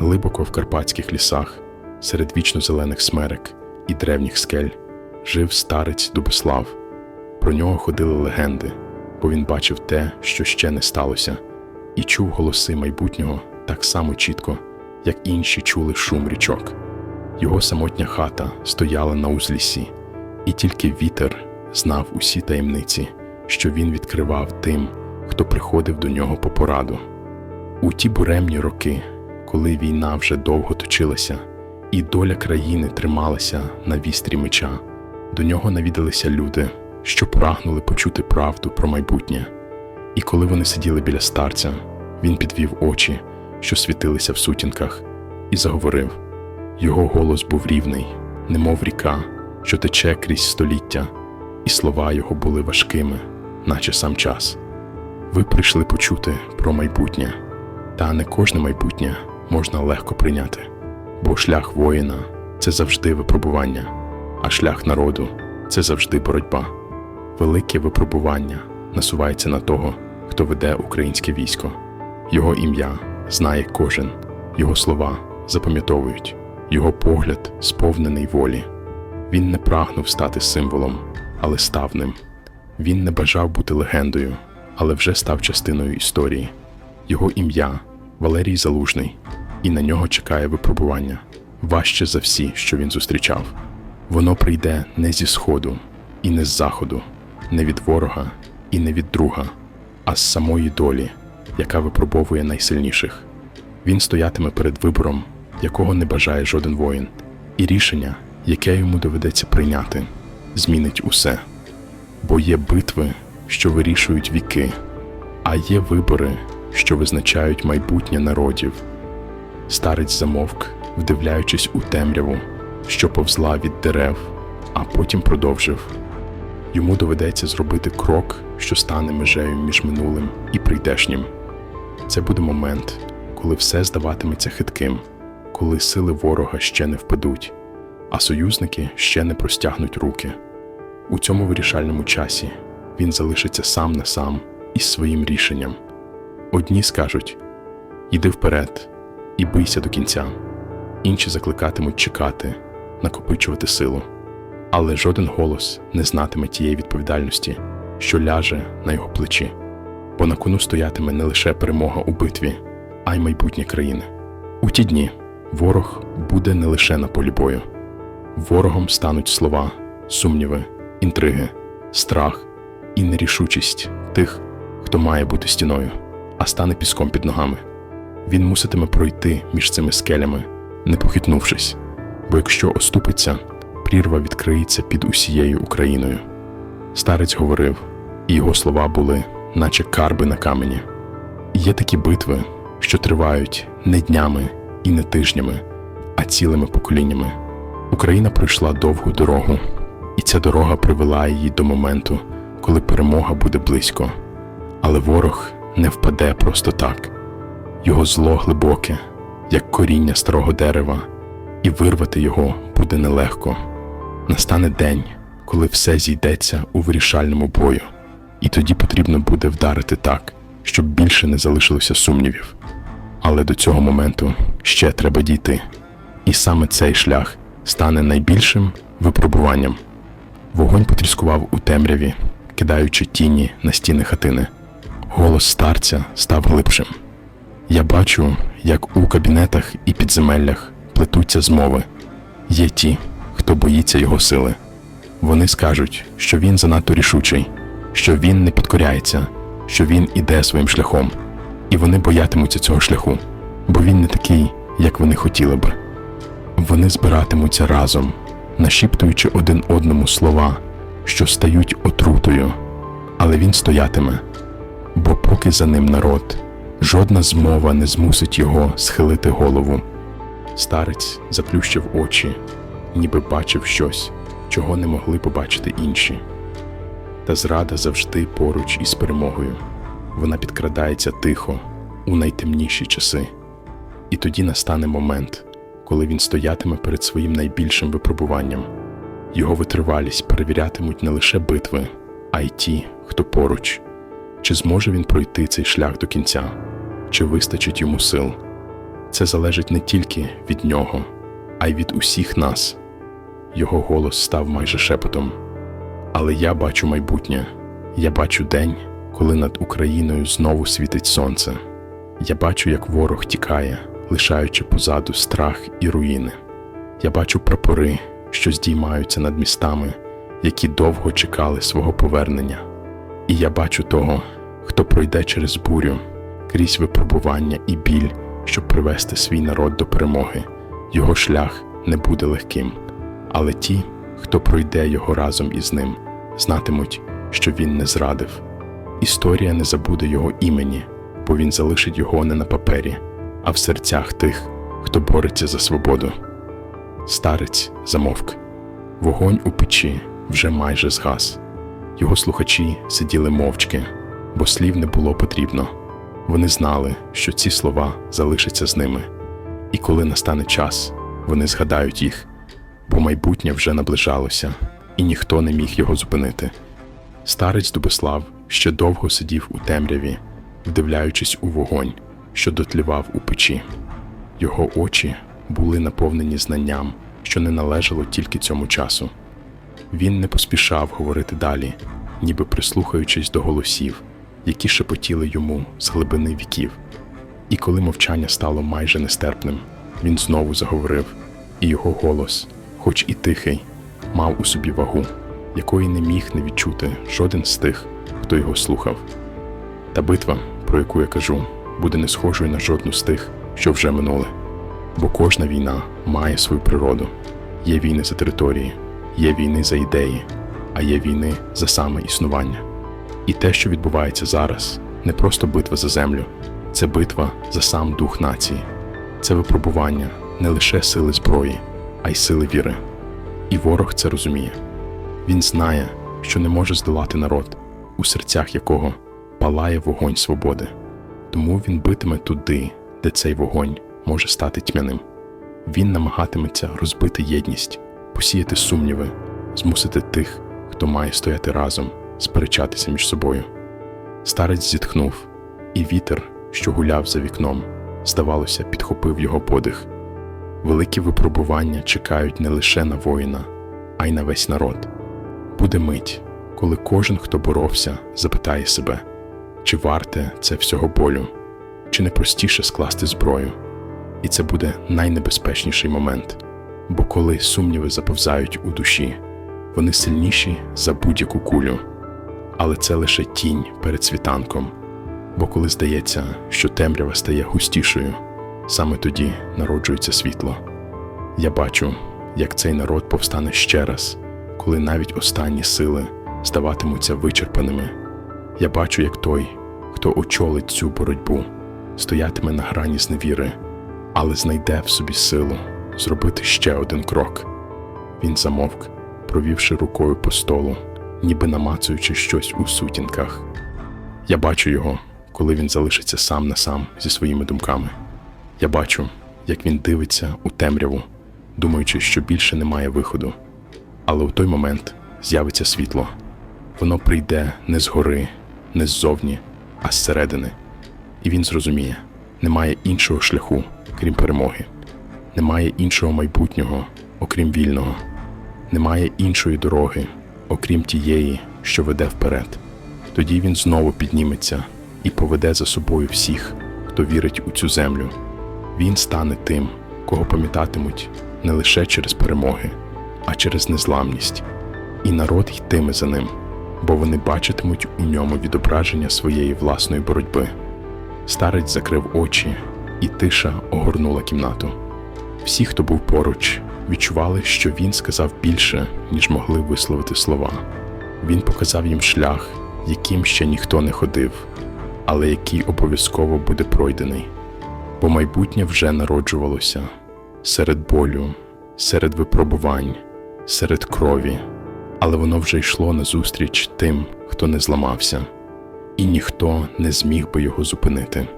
Глибоко в карпатських лісах, серед вічно зелених смерек і древніх скель, жив старець Дубослав. Про нього ходили легенди, бо він бачив те, що ще не сталося, і чув голоси майбутнього так само чітко, як інші чули шум річок. Його самотня хата стояла на узліссі, і тільки вітер знав усі таємниці, що він відкривав тим, хто приходив до нього по пораду. У ті буремні роки, коли війна вже довго точилася, і доля країни трималася на вістрі меча, до нього навідалися люди, що прагнули почути правду про майбутнє. І коли вони сиділи біля старця, він підвів очі, що світилися в сутінках, і заговорив. Його голос був рівний, немов ріка, що тече крізь століття, і слова його були важкими, наче сам час. Ви прийшли почути про майбутнє, та не кожне майбутнє можна легко прийняти, бо шлях воїна це завжди випробування, а шлях народу це завжди боротьба. Велике випробування насувається на того, хто веде українське військо. Його ім'я знає кожен, його слова запам'ятовують, його погляд сповнений волі. Він не прагнув стати символом, але став ним. Він не бажав бути легендою, але вже став частиною історії. Його ім'я Валерій Залужний, і на нього чекає випробування важче за всі, що він зустрічав. Воно прийде не зі сходу і не з заходу, не від ворога і не від друга, а з самої долі, яка випробовує найсильніших. Він стоятиме перед вибором, якого не бажає жоден воїн, і рішення, яке йому доведеться прийняти, змінить усе. Бо є битви, що вирішують віки, а є вибори, що визначають майбутнє народів. Старець замовк, вдивляючись у темряву, що повзла від дерев, а потім продовжив. Йому доведеться зробити крок, що стане межею між минулим і прийдешнім. Це буде момент, коли все здаватиметься хитким, коли сили ворога ще не впадуть, а союзники ще не простягнуть руки. У цьому вирішальному часі він залишиться сам на сам із своїм рішенням. Одні скажуть: Іди вперед і бийся до кінця, інші закликатимуть чекати, накопичувати силу. Але жоден голос не знатиме тієї відповідальності, що ляже на його плечі, бо на кону стоятиме не лише перемога у битві, а й майбутнє країни. У ті дні ворог буде не лише на полі бою. Ворогом стануть слова, сумніви, інтриги, страх і нерішучість тих, хто має бути стіною, а стане піском під ногами. Він муситиме пройти між цими скелями, не похитнувшись, бо якщо оступиться, прірва відкриється під усією Україною. Старець говорив, і його слова були, наче карби на камені. Є такі битви, що тривають не днями і не тижнями, а цілими поколіннями. Україна пройшла довгу дорогу, і ця дорога привела її до моменту, коли перемога буде близько. Але ворог не впаде просто так. Його зло глибоке, як коріння старого дерева, і вирвати його буде нелегко. Настане день, коли все зійдеться у вирішальному бою, і тоді потрібно буде вдарити так, щоб більше не залишилося сумнівів. Але до цього моменту ще треба дійти, і саме цей шлях стане найбільшим випробуванням. Вогонь потріскував у темряві, кидаючи тіні на стіни хатини. Голос старця став глибшим. Я бачу, як у кабінетах і підземеллях плетуться змови. Є ті, хто боїться його сили. Вони скажуть, що він занадто рішучий, що він не підкоряється, що він іде своїм шляхом, і вони боятимуться цього шляху, бо він не такий, як вони хотіли би. Вони збиратимуться разом, нашіптуючи один одному слова, що стають отрутою, але він стоятиме, бо поки за ним народ, жодна змова не змусить його схилити голову. Старець заплющив очі, ніби бачив щось, чого не могли побачити інші. Та зрада завжди поруч із перемогою. Вона підкрадається тихо, у найтемніші часи. І тоді настане момент, коли він стоятиме перед своїм найбільшим випробуванням. Його витривалість перевірятимуть не лише битви, а й ті, хто поруч. Чи зможе він пройти цей шлях до кінця, чи вистачить йому сил? Це залежить не тільки від нього, а й від усіх нас. Його голос став майже шепотом. Але я бачу майбутнє. Я бачу день, коли над Україною знову світить сонце. Я бачу, як ворог тікає, лишаючи позаду страх і руїни. Я бачу прапори, що здіймаються над містами, які довго чекали свого повернення. І я бачу того, хто пройде через бурю, крізь випробування і біль, щоб привести свій народ до перемоги. Його шлях не буде легким, але ті, хто пройде його разом із ним, знатимуть, що він не зрадив. Історія не забуде його імені, бо він залишить його не на папері, а в серцях тих, хто бореться за свободу. Старець замовк. Вогонь у печі вже майже згас. Його слухачі сиділи мовчки, бо слів не було потрібно. Вони знали, що ці слова залишаться з ними, і коли настане час, вони згадають їх, бо майбутнє вже наближалося, і ніхто не міг його зупинити. Старець Дубослав ще довго сидів у темряві, вдивляючись у вогонь, що дотлівав у печі. Його очі були наповнені знанням, що не належало тільки цьому часу. Він не поспішав говорити далі, ніби прислухаючись до голосів, які шепотіли йому з глибини віків. І коли мовчання стало майже нестерпним, він знову заговорив, і його голос, хоч і тихий, мав у собі вагу, якої не міг не відчути жоден з тих, хто його слухав. Та битва, про яку я кажу, буде не схожою на жодну з тих, що вже минули. Бо кожна війна має свою природу. Є війни за території, є війни за ідеї, а є війни за саме існування. І те, що відбувається зараз, не просто битва за землю, це битва за сам дух нації, це випробування не лише сили зброї, а й сили віри. І ворог це розуміє. Він знає, що не може здолати народ, у серцях якого палає вогонь свободи. Тому він битиме туди, де цей вогонь може стати тьмяним. Він намагатиметься розбити єдність, посіяти сумніви, змусити тих, хто має стояти разом, сперечатися між собою. Старець зітхнув, і вітер, що гуляв за вікном, здавалося, підхопив його подих. Великі випробування чекають не лише на воїна, а й на весь народ. Буде мить, коли кожен, хто боровся, запитає себе, чи варте це всього болю, чи не простіше скласти зброю. І це буде найнебезпечніший момент, бо коли сумніви заповзають у душі, вони сильніші за будь-яку кулю. Але це лише тінь перед світанком, бо коли здається, що темрява стає густішою, саме тоді народжується світло. Я бачу, як цей народ повстане ще раз, коли навіть останні сили здаватимуться вичерпаними. Я бачу, як той, хто очолить цю боротьбу, стоятиме на грані зневіри, але знайде в собі силу зробити ще один крок. Він замовк, провівши рукою по столу, ніби намацуючи щось у сутінках. Я бачу його, коли він залишиться сам на сам зі своїми думками. Я бачу, як він дивиться у темряву, думаючи, що більше немає виходу. Але у той момент з'явиться світло. Воно прийде не згори, не ззовні, а зсередини. І він зрозуміє, немає іншого шляху, крім перемоги, немає іншого майбутнього, окрім вільного, немає іншої дороги, окрім тієї, що веде вперед. Тоді він знову підніметься і поведе за собою всіх, хто вірить у цю землю. Він стане тим, кого пам'ятатимуть не лише через перемоги, а через незламність. І народ йтиме за ним, бо вони бачитимуть у ньому відображення своєї власної боротьби. Старець закрив очі, і тиша огорнула кімнату. Всі, хто був поруч, відчували, що він сказав більше, ніж могли висловити слова. Він показав їм шлях, яким ще ніхто не ходив, але який обов'язково буде пройдений. Бо майбутнє вже народжувалося серед болю, серед випробувань, серед крові, але воно вже йшло назустріч тим, хто не зламався, і ніхто не зміг би його зупинити.